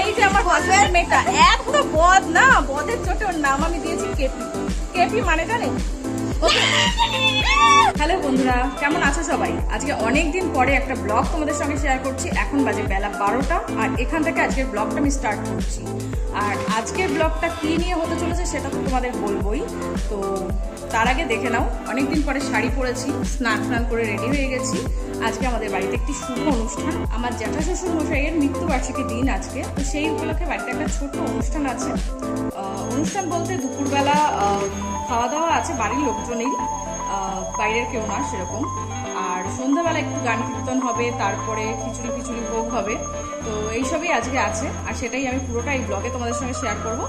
এই যে আমার হাজবেন্ড মেয়েটা, এত বদ না, বদের চোটে ওর নাম আমি দিয়েছি কেপি। কেপি মানে জানেন হ্যালো বন্ধুরা, কেমন আছো সবাই? আজকে অনেক দিন পরে একটা ব্লগ তোমাদের সঙ্গে শেয়ার করছি। এখন বাজে বেলা বারোটা, আর এখান থেকে আজকের ব্লগটা আমি স্টার্ট করছি। আর আজকের ব্লগটা কী নিয়ে হতে চলেছে সেটা তো তোমাদের বলবোই। তো তার আগে দেখে নাও, অনেকদিন পরে শাড়ি পরেছি, স্নান স্নান করে রেডি হয়ে গেছি। আজকে আমাদের বাড়িতে একটি শুভ অনুষ্ঠান। আমার জ্যাঠা শ্বশুর মশাইয়ের মৃত্যুবার্ষিকী দিন আজকে। তো সেই উপলক্ষে বাড়িতে একটা ছোট্ট অনুষ্ঠান আছে। অনুষ্ঠান বলতে দুপুরবেলা খাওয়া দাওয়া আছে, বাড়ির লোকজনেই বাইরের কেউ না সেরকম। আর সন্ধ্যাবেলা একটু গান কীর্তন হবে, তারপরে খিচুড়ি খিচুড়ি ভোগ হবে। তো এইসবই আজকে আছে, আর সেটাই আমি পুরোটা এই ব্লগে তোমাদের সঙ্গে শেয়ার করব।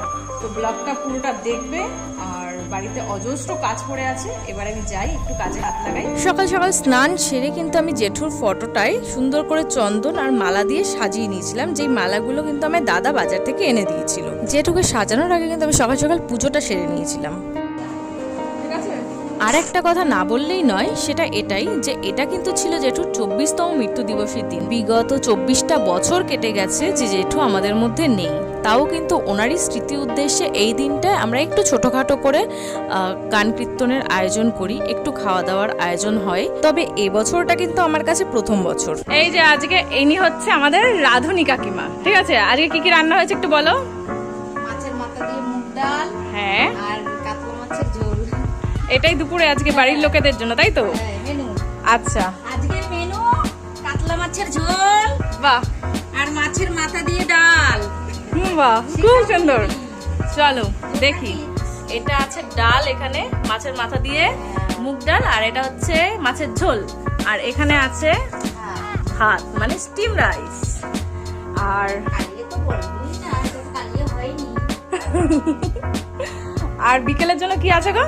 তো ব্লগটা পুরোটা দেখবে, আর বাড়িতে অজস্র কাজ পড়ে আছে। এবার আমি যাই, একটু কাজে হাত লাগাই। সকাল সকাল স্নান সেরে কিন্তু আমি জেঠুর ফটোটায় সুন্দর করে চন্দন আর মালা দিয়ে সাজিয়ে নিয়েছিলাম, যেই মালাগুলো কিন্তু আমার দাদা বাজার থেকে এনে দিয়েছিল। জেঠুকে সাজানোর আগে কিন্তু আমি সকাল সকাল পুজোটা সেরে নিয়েছিলাম। আর একটা কথা না বললেই নয় সেটা এটাই যে এটা কিন্তু ছিল জেঠুর চব্বিশতম মৃত্যু দিবসের দিন। বিগত চব্বিশটা বছর কেটে গেছে যে জেঠু আমাদের মধ্যে নেই। তাও কিন্তু ওনারই স্মৃতি উদ্দেশ্যে এই দিনটায় আমরা একটু ছোটোখাটো করে গান কীর্তনের আয়োজন করি একটু খাওয়া দাওয়ার আয়োজন হয়। তবে এবছরটা কিন্তু আমার কাছে প্রথম বছর। এই যে আজকে ইনি হচ্ছে আমাদের রাধুনি কাকিমা ঠিক আছে? আজকে কি কি রান্না হয়েছে একটু বলো? মাছের মাথা দিয়ে মুগ ডাল হ্যাঁ। আর এটাই দুপুরে আজকে বাড়ির লোকেদের জন্য তাই তো? হ্যাঁ, আচ্ছা। আজকে মেনু কাতলা মাছের ঝোল বাহ। আর মাছের মাথা দিয়ে ডাল। হুম বাহ। খুব সুন্দর। চলো দেখি। এটা আছে ডাল এখানে মাছের মাথা দিয়ে মুগ ডাল আর এটা হচ্ছে মাছের ঝোল। আর এখানে আছে ভাত মানে স্টিম রাইস আর আর বিকেলের জন্য কি আছে গো?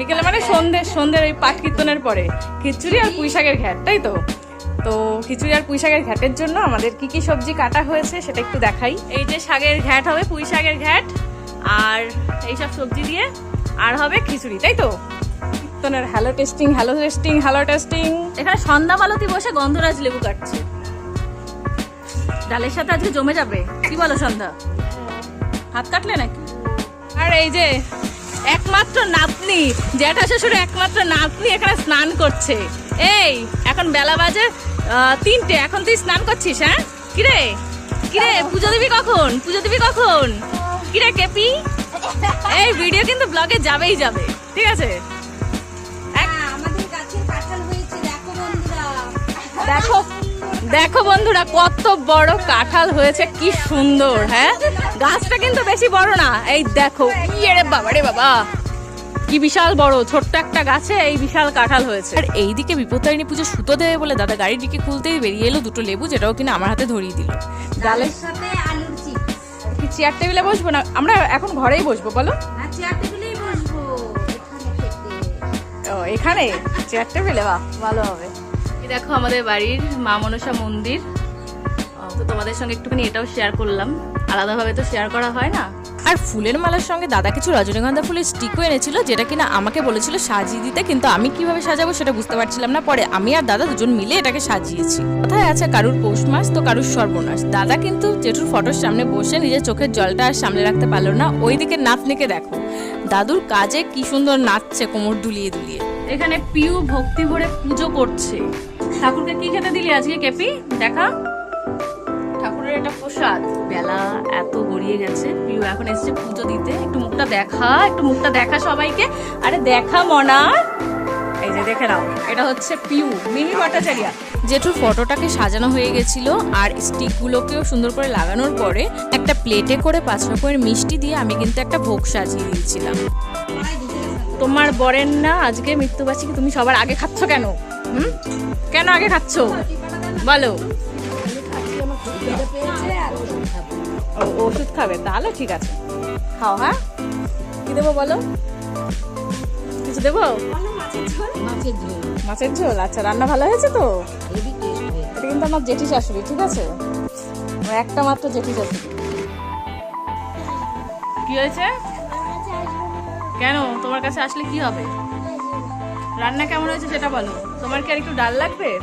বিকেলে মানে সন্ধ্যে সন্ধ্যের ওই পাট কীর্তনের পরে। খিচুড়ি আর পুঁই শাকের ঘ্যাট তাই তো? তো খিচুড়ি আর পুঁই শাকের ঘ্যাটের জন্য আমাদের কি কি সবজি কাটা হয়েছে সেটা একটু দেখাই। এই যে শাকের ঘ্যাট হবে পুঁই শাকের ঘ্যাট আর এইসব সবজি দিয়ে আর হবে খিচুড়ি তাই তো? কীর্তনের hello testing hello testing hello testing এখানে সন্ধ্যা মালতি বসে গন্ধরাজ লেবু কাটছে। ডালের সাথে আজকে জমে যাবে। কি বলো সন্ধ্যা? হাত কাটলে নাকি? আর এই যে একমাত্র নাতনি জ্যাঠা শ্বশুর একমাত্র নাতনি এখানে স্নান করছে। এই এখন বেলা বাজে তিনটে এখন তুই স্নান করছিস হ্যাঁ? কিরে? কিরে পুজো দিবি কখন? পুজো দিবি কখন? কিরে কেপি? এই ভিডিও কিন্তু ব্লগে যাবেই যাবে ঠিক আছে? হ্যাঁ, দেখো দেখো বন্ধুরা কত বড় কাঁঠাল হয়েছে কি সুন্দর হ্যাঁ? গাছটা কিন্তু বেশি বড় না। এই দেখো ইয়ে বাবা রে বাবা। কি বিশাল বড় ছোট্ট একটা গাছে এই বিশাল কাঁঠাল হয়েছে। আর এইদিকে বিপত্তারিণী পুজো সুতো দেবে বলে দাদা গাড়ির দিকে খুলতেই বেরিয়ে এলো দুটো লেবু যেটাও কিনা আমার হাতে ধরিয়ে দিল। ডালের সাথে আলুর চিপস কি চেয়ার টেবিলে বসবো না? আমরা এখন ঘরেই বসবো বলো। না চেয়ার টেবিলেই বসবো। এখানে ও এখানে? চেয়ার টেবিলে বাহ ভালো হবে। দেখো আমাদের বাড়ির মা মনসা মন্দির। তো তোমাদের সঙ্গে একটুখানি এটাও শেয়ার করলাম। আলাদাভাবে তো শেয়ার করা হয় না। আর ফুলের মালার সঙ্গে দাদা কিছু রজনীগন্ধা ফুলের স্টিকও এনেছিল যেটা কিনা আমাকে বলেছিল সাজিয়ে দিতে কিন্তু আমি কীভাবে সাজাবো সেটা বুঝতে পারছিলাম না। পরে আমি আর দাদা দুজন মিলে এটাকে সাজিয়েছি। কোথায় আছে কারুর পৌষ মাস তো কারুর সর্বনাশ। দাদা কিন্তু জেঠুর ফটোর সামনে বসে নিজের চোখের জলটা আর সামনে রাখতে পারল না। ওইদিকে নাতনিকে দেখো। দাদুর কাজে কি সুন্দর নাচছে কোমর দুলিয়ে দুলিয়ে। এখানে পিউ ভক্তি ভরে পুজো করছে। ঠাকুরকে কি খেতে দিলি আজকে, কেপি? দেখা। ঠাকুরের এটা প্রসাদ। বেলা এত গড়িয়ে গেছে। পিউ এখন এসেছে পুজো দিতে। একটু মুখটা দেখা, একটু মুখটা দেখা সবাইকে। আরে দেখা, মনা। এই যে দেখে নাও, এটা হচ্ছে পিউ ফটোটাকে সাজানো হয়ে গেছিল আর স্টিকগুলোকেও সুন্দর করে লাগানোর পরে একটা প্লেটে করে মিষ্টি দিয়ে আমি কিন্তু একটা ভোগ সাজিয়ে তোমার বরের না আজকে মৃত্যুবার্ষিকী, তুমি সবার আগে খাচ্ছ কেন? হুম? কেন আগে খাচ্ছ? বলো। ওষুধ খাবে তাহলে ঠিক আছে। খাও হ্যাঁ? কি দেবো বলো? কিছু দেবো? মাছের ঝোল। মাছের ঝোল? আচ্ছা রান্না ভালো হয়েছে তো? এটা কিন্তু আমার জেঠি শাশুড়ি ঠিক আছে? একটা মাত্র জেঠি শাশুড়ি। কি হয়েছে? কেন? তোমার কাছে আসলে কি হবে? রান্না কেমন হয়েছে সেটা বলো? তোমার কি আর একটু ডাল লাগবে?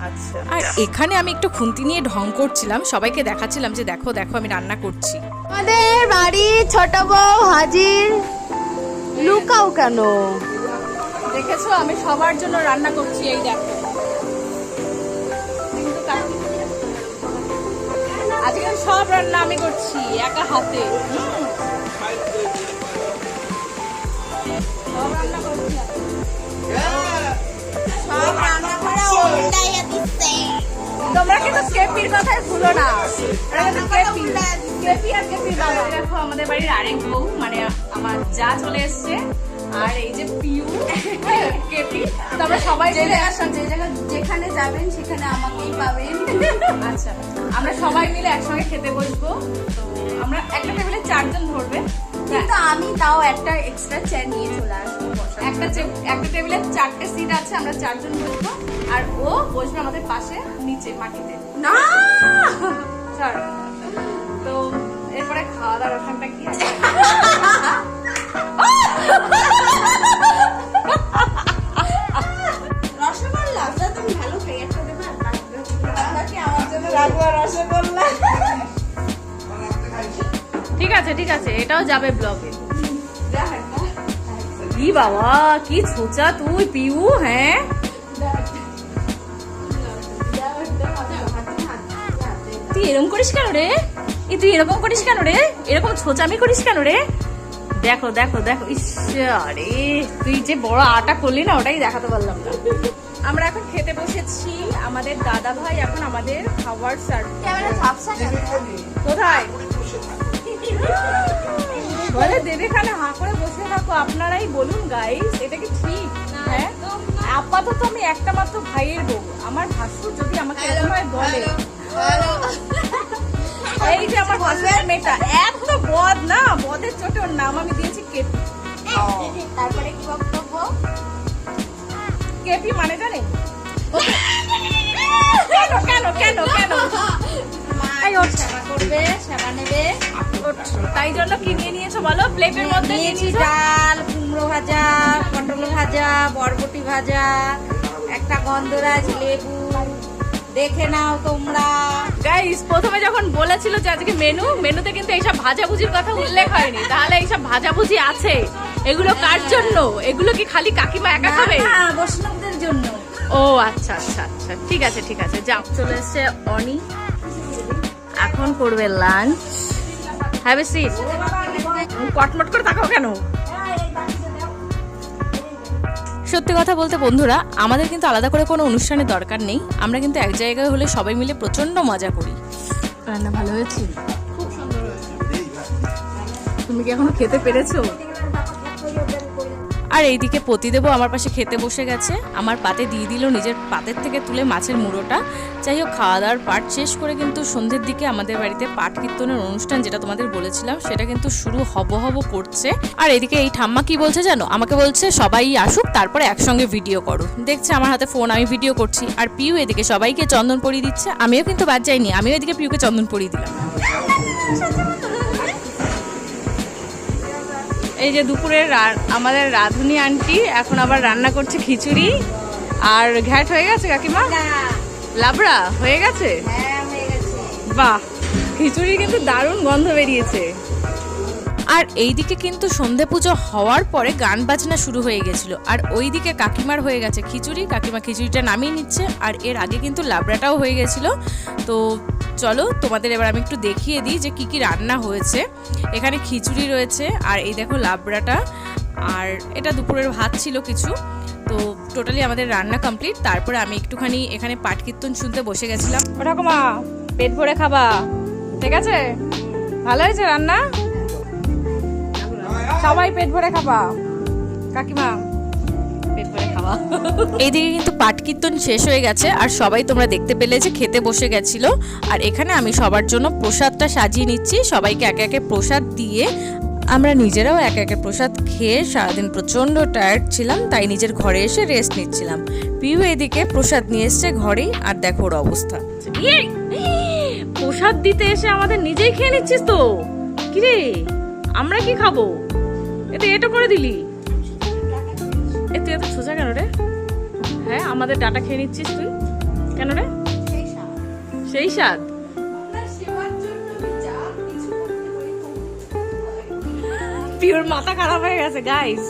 আচ্ছা। আর এখানে আমি একটু খুন্তি নিয়ে ঢং করছিলাম সবাইকে দেখাচ্ছিলাম যে দেখো দেখো আমি রান্না করছি। আমাদের বাড়ি ছোট বউ হাজির। লুকাও কেন? দেখেছ আমি সবার জন্য রান্না করছি এই দেখো। কিন্তু কাকি- আজকে সব রান্না আমি করছি একা হাতে। তোমরা কিন্তু কেপির কথাই ভুলো না। কেপি কেপি আর কেপির বাবা দেখো আমাদের বাড়ির আরেক বউ মানে আমার যা চলে এসছে আর এই যে পিউ কেপি তো আমরা সবাই যে জায়গা যেখানে যাবেন সেখানে আমাকেই পাবেন। আচ্ছা আমরা সবাই মিলে একসঙ্গে খেতে বসবো। তো আমরা একটা টেবিলে চারজন ধরবে। কিন্তু আমি তাও একটা এক্সট্রা চেয়ার নিয়ে চলে আসব। একটা চে- একটা টেবিলে চারটে সিট আছে আমরা চারজন বসবো আর ও বসবে আমাদের পাশে নিচে মাটিতে। না! তো এরপরে খাওয়া দাওয়ার ওখানটা কি? আছে এটাও যাবে ব্লগে কি বাবা কি ছোচা তুই পিউ হ্যাঁ? তুই এরকম করিস কেন রে? এ তুই এরকম করিস কেন রে? এরকম ছোচামি করিস কেন রে? দেখো দেখো দেখো ইস আরে তুই যে বড় আটা করলি না ওটাই দেখাতে পারলাম না। আমরা এখন খেতে বসেছি আমাদের দাদা ভাই এখন আমাদের খাবার সার্ভ কোথায়? বলে দেবে খানে হাঁ করে বসে থাকো আপনারাই বলুন গাইস এটা কি ঠিক? হ্যাঁ? আপাতত আমি একটা মাত্র ভাইয়ের বউ। আমার ভাসুর যদি আমাকে এরকম বলে। এই যে আমার ভাসুরের মেয়েটা এত বদ না বদের চোটে ওর নাম আমি দিয়েছি কেপি। তারপরে কি বক্তব্য? কেপি মানে জানেন? কেন কেন কেন কেন? এই ওঠ। সেবা করবে? সেবা নেবে। তাই জন্য কি নিয়ে নিয়েছো বলো? প্লেটের মধ্যে নিয়ে নিয়েছি ডাল কুমড়ো ভাজা পটল ভাজা বরবটি ভাজা একটা গন্ধরাজ লেবু। দেখে নাও তোমরা। গাইস প্রথমে যখন বলেছিল যে আজকে মেনু মেনুতে কিন্তু এইসব ভাজাভুজির কথা উল্লেখ হয়নি। তাহলে এইসব ভাজাভুজি আছে? এগুলো কার জন্য? এগুলো কি খালি কাকিমা একা খাবে? বৈষ্ণবদের জন্য। ও আচ্ছা আচ্ছা আচ্ছা। ঠিক আছে ঠিক আছে যাও। চলে এসছে অনি। এখন করবে লাঞ্চ হ্যাভ এ সিট কটমট করে তাকাও কেন? সত্যি কথা বলতে বন্ধুরা আমাদের কিন্তু আলাদা করে কোনো অনুষ্ঠানের দরকার নেই। আমরা কিন্তু এক জায়গায় হলে সবাই মিলে প্রচণ্ড মজা করি। রান্না ভালো হয়েছে খুব সুন্দর হয়েছে? তুমি কি এখনও খেতে পেরেছ? আর এইদিকে পতিদেবও আমার পাশে খেতে বসে গেছে। আমার পাতে দিয়ে দিল নিজের পাতের থেকে তুলে মাছের মুড়োটা। যাই হোক খাওয়া দাওয়ার পাট শেষ করে কিন্তু সন্ধ্যের দিকে আমাদের বাড়িতে পাট কীর্তনের অনুষ্ঠান যেটা তোমাদের বলেছিলাম, সেটা কিন্তু শুরু হব হব করছে। আর এদিকে এই ঠাম্মা কি বলছে জানো? আমাকে বলছে, সবাই আসুক, তারপরে একসঙ্গে ভিডিও করো। দেখছে আমার হাতে ফোন আমি ভিডিও করছি। আর পিউ এদিকে সবাইকে চন্দন পরিয়ে দিচ্ছে। আমিও কিন্তু বাদ যাইনি, আমিও এদিকে পিউকে চন্দন পরিয়ে দিলাম। এই যে দুপুরে আমাদের রাধুনি আন্টি এখন আবার রান্না করছে খিচুড়ি। আর ঘ্যাট হয়ে গেছে কাকিমা? লাবড়া হয়ে গেছে? হ্যাঁ হয়ে গেছে। বাহ খিচুড়ি কিন্তু দারুণ গন্ধ বেরিয়েছে। আর এইদিকে কিন্তু সন্ধে পুজো হওয়ার পরে গান বাজনা শুরু হয়ে গেছিল। আর ওইদিকে কাকিমার হয়ে গেছে খিচুড়ি কাকিমা খিচুড়িটা নামিয়ে নিচ্ছে। আর এর আগে কিন্তু লাবড়াটাও হয়ে গেছিল। তো চলো তোমাদের এবার আমি একটু দেখিয়ে দিই যে কি কি রান্না হয়েছে। এখানে খিচুড়ি রয়েছে আর এই দেখো লাবড়াটা। আর এটা দুপুরের ভাত ছিল কিছু। তো টোটালি আমাদের রান্না কমপ্লিট তারপরে আমি একটুখানি এখানে পাট কীর্তন শুনতে বসে গেছিলাম। ঠাকুমা পেট ভরে খাবা। ঠিক আছে? ভালো হয়েছে রান্না? সবাই পেট ভরে খাবা। কাকিমা এইদিকে কিন্তু পাট কীর্তন শেষ হয়ে গেছে, আর সবাই তোমরা দেখতে পেলে যে খেতে বসে গেছিল। আর এখানে আমি সবার জন্য প্রসাদটা সাজিয়ে নিচ্ছি, সবাইকে একে একে প্রসাদ দিয়ে। আমরা নিজেরাও একে একে প্রসাদ খেয়ে সারাদিন প্রচণ্ড টায়ার্ড ছিলাম, তাই নিজের ঘরে এসে রেস্ট নিচ্ছিলাম। পিউ এদিকে প্রসাদ নিয়ে এসছে ঘরেই আর দেখো ওর অবস্থা। প্রসাদ দিতে এসে আমাদের নিজেই খেয়ে নিচ্ছিস তো? কিরে, আমরা কি খাব? এতে এটা করে দিলি। হ্যাঁ আমাদের ডাটা খেয়ে নিচ্ছিস তুই? কেন রে? সেই স্বাদ। পিওর মাথা খারাপ হয়ে গেছে গাইস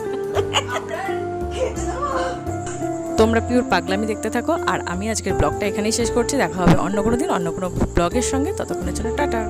তোমরা পিওর পাগলামি দেখতে থাকো আর আমি আজকের ব্লগটা এখানেই শেষ করছি। দেখা হবে অন্য কোনো দিন অন্য কোনো ব্লগের সঙ্গে। ততক্ষণের জন্য টাটা।